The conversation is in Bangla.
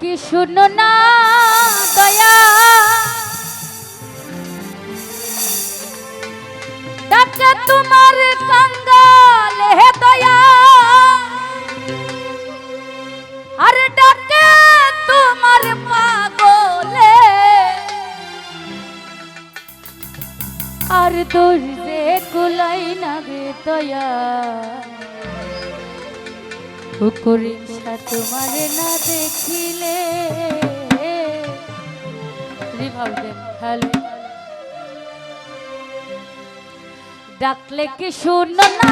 কি শুনো না, দয়া। ডাকে তোমার কাঙ্গাল, হে দয়া। আরে ডাকে তোমার পাগলে। আর দোষ দে কুলাই না গে দয়া। রিক্সা তোমারে না দেখিলে। ডাকলে কি শুনো না?